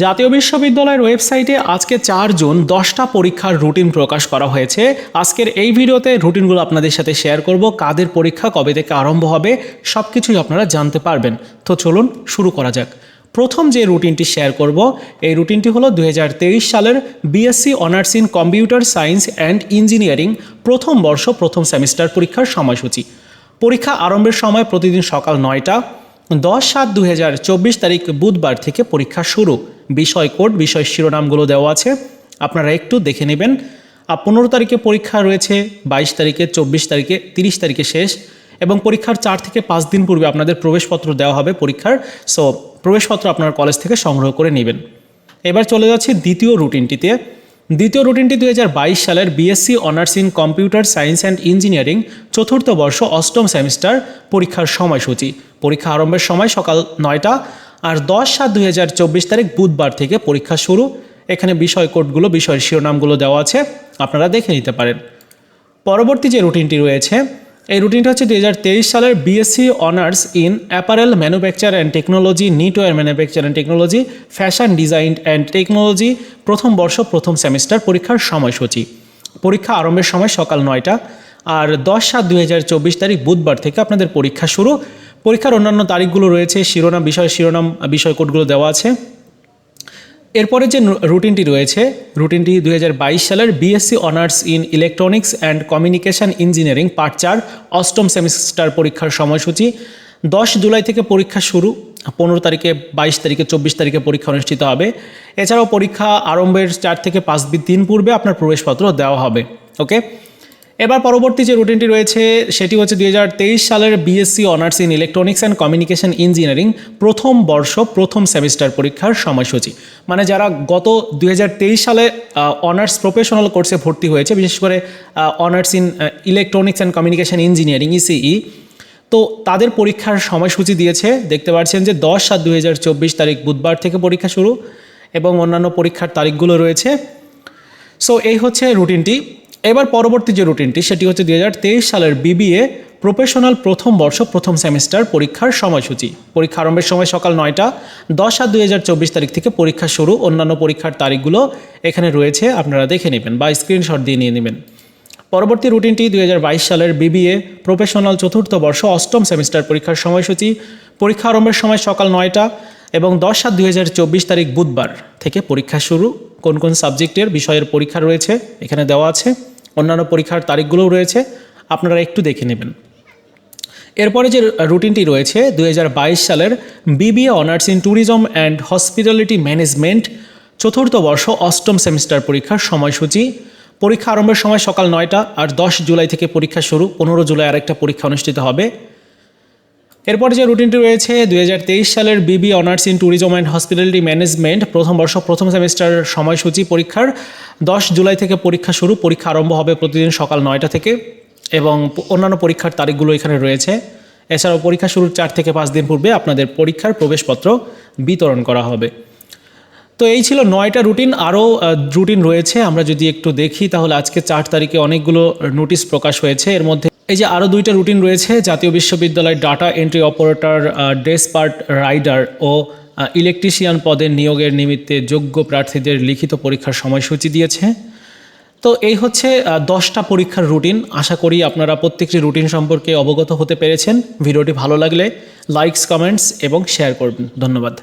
জাতীয় বিশ্ববিদ্যালয়ের ওয়েবসাইটে আজকে চার জুন দশটা পরীক্ষার রুটিন প্রকাশ করা হয়েছে। আজকের এই ভিডিওতে রুটিনগুলো আপনাদের সাথে শেয়ার করব, কাদের পরীক্ষা, কবে থেকে আরম্ভ হবে সব কিছুই আপনারা জানতে পারবেন। তো চলুন শুরু করা যাক। প্রথম যে রুটিনটি শেয়ার করব, এই রুটিনটি হলো দু হাজার তেইশ সালের BSc honours in computer science and engineering প্রথম বর্ষ, প্রথম সেমিস্টার পরীক্ষার সময়সূচি। পরীক্ষা আরম্ভের সময় প্রতিদিন সকাল নয়টা দশ সাত দু তারিখ বুধবার থেকে পরীক্ষা শুরু। বিষয় কোড, বিষয় শিরোনামগুলো দেওয়া আছে। আপনারা একটু দেখে নেবেন। পনেরো তারিখে পরীক্ষা রয়েছে, বাইশ তারিখে, চব্বিশ তারিখে, তিরিশ তারিখে শেষ এবং পরীক্ষার চার থেকে পাঁচ দিন পূর্বে আপনাদের প্রবেশপত্র দেওয়া হবে পরীক্ষার। সো, প্রবেশপত্র আপনার কলেজ থেকে সংগ্রহ করে নেবেন। এবার চলে যাচ্ছে দ্বিতীয় রুটিনটিতে। দ্বিতীয় রুটিনটি দু হাজার বাইশ সালের BSc honours in computer science and engineering চতুর্থ বর্ষ অষ্টম সেমিস্টার পরীক্ষার সময়সূচি। পরীক্ষা আরম্ভের সময় সকাল নয়টা আর দশ সাত দুই তারিখ বুধবার থেকে পরীক্ষা শুরু। এখানে বিষয় কোডগুলো, বিষয়ের শিরোনামগুলো দেওয়া আছে, আপনারা দেখে নিতে পারেন। পরবর্তী যে রুটিনটি রয়েছে এই রুটিনটা হচ্ছে দুই হাজার তেইশ সালের BSc honours in apparel manufacture and technology knitwear manufacture and technology fashion design and technology প্রথম বর্ষ, প্রথম সেমিস্টার পরীক্ষার সময়সূচি। পরীক্ষা আরম্ভের সময় সকাল নয়টা। আর দশ সাত দুই তারিখ বুধবার থেকে আপনাদের পরীক্ষা শুরু। পরীক্ষার অন্যান্য তারিখগুলো রয়েছে, শিরোনাম, বিষয় শিরোনাম, বিষয় কোডগুলো দেওয়া আছে। এরপরে যে রুটিনটি রয়েছে, রুটিনটি দুই হাজার বাইশ সালের BSc honours in electronics and communication engineering part চার, অষ্টম সেমিস্টার পরীক্ষার সময়সূচি। দশ জুলাই থেকে পরীক্ষা শুরু, পনেরো তারিখে বাইশ তারিখে চব্বিশ তারিখে পরীক্ষা অনুষ্ঠিত হবে। এছাড়াও পরীক্ষা আরম্ভের চার থেকে পাঁচ দিন পূর্বে আপনার প্রবেশপত্র দেওয়া হবে, ওকে? এবার পরবর্তী যে রুটিনটি রয়েছে, সেটি হচ্ছে দুই হাজার তেইশ সালের BSc honours in electronics and communication engineering প্রথম বর্ষ, প্রথম সেমিস্টার পরীক্ষার সময়সূচি। মানে যারা গত দুই হাজার তেইশ সালে অনার্স প্রফেশনাল কোর্সে ভর্তি হয়েছে, বিশেষ করে honours in electronics and communication engineering ECE তো তাদের পরীক্ষার সময়সূচি দিয়েছে, দেখতে পাচ্ছেন যে দশ সাত দুই তারিখ বুধবার থেকে পরীক্ষা শুরু এবং অন্যান্য পরীক্ষার তারিখগুলো রয়েছে। সো এই হচ্ছে রুটিনটি এবার পরবর্তী যে রুটিনটি, সেটি হচ্ছে দুই হাজার তেইশ সালের বিবিএ প্রফেশনাল প্রথম বর্ষ, প্রথম সেমিস্টার পরীক্ষার সময়সূচি। পরীক্ষা আরম্ভের সময় সকাল নয়টা, দশ আর দুই তারিখ থেকে পরীক্ষা শুরু। অন্যান্য পরীক্ষার তারিখগুলো এখানে রয়েছে, আপনারা দেখে নেবেন বা স্ক্রিনশট দিয়ে নিয়ে নেবেন। পরবর্তী রুটিনটি দুই হাজার বাইশ সালের বিবিএ প্রফেশনাল চতুর্থ বর্ষ, অষ্টম সেমিস্টার পরীক্ষার সময়সূচি। পরীক্ষা আরম্ভের সময় সকাল নয়টা এবং দশ সাত দুই তারিখ বুধবার থেকে পরীক্ষা শুরু। কোন কোন সাবজেক্টের বিষয়ের পরীক্ষা রয়েছে, এখানে দেওয়া আছে। অন্যান্য পরীক্ষার তারিখগুলোও রয়েছে, আপনারা একটু দেখে নেবেন। এরপরে যে রুটিনটি রয়েছে দু হাজার বাইশ সালের BBA honours in tourism and hospitality management, চতুর্থ বর্ষ অষ্টম সেমিস্টার পরীক্ষার সময়সূচি। পরীক্ষা আরম্ভের সময় সকাল নয়টা আর দশ জুলাই থেকে পরীক্ষা শুরু, পনেরো জুলাই আরেকটা পরীক্ষা অনুষ্ঠিত হবে। এরপর যে রুটিনটি রয়েছে, দুই হাজার তেইশ সালের BBA honours in tourism and hospitality management প্রথম বর্ষ, প্রথম সেমিস্টার সময়সূচি পরীক্ষার দশ জুলাই থেকে পরীক্ষা শুরু। পরীক্ষা আরম্ভ হবে প্রতিদিন সকাল নয়টা থেকে এবং অন্যান্য পরীক্ষার তারিখগুলো এখানে রয়েছে। এছাড়াও পরীক্ষা শুরুর চার থেকে পাঁচ দিন পূর্বে আপনাদের পরীক্ষার প্রবেশপত্র বিতরণ করা হবে। তো এই ছিল নয়টা রুটিন। আরও রুটিন রয়েছে। আমরা যদি একটু দেখি, তাহলে আজকে চার তারিখে অনেকগুলো নোটিশ প্রকাশ হয়েছে। এর মধ্যে এই যে আরও দুইটা রুটিন রয়েছে, জাতীয় বিশ্ববিদ্যালয়ের data entry operator despatch rider ও ইলেকট্রিশিয়ান পদের নিয়োগের নিমিত্তে যোগ্য প্রার্থীদের লিখিত পরীক্ষার সময়সূচি দিয়েছে। তো এই হচ্ছে দশটা পরীক্ষার রুটিন আশা করি আপনারা প্রত্যেকটি রুটিন সম্পর্কে অবগত হতে পেরেছেন। ভিডিওটি ভালো লাগলে লাইকস কমেন্টস এবং শেয়ার করবেন। ধন্যবাদ।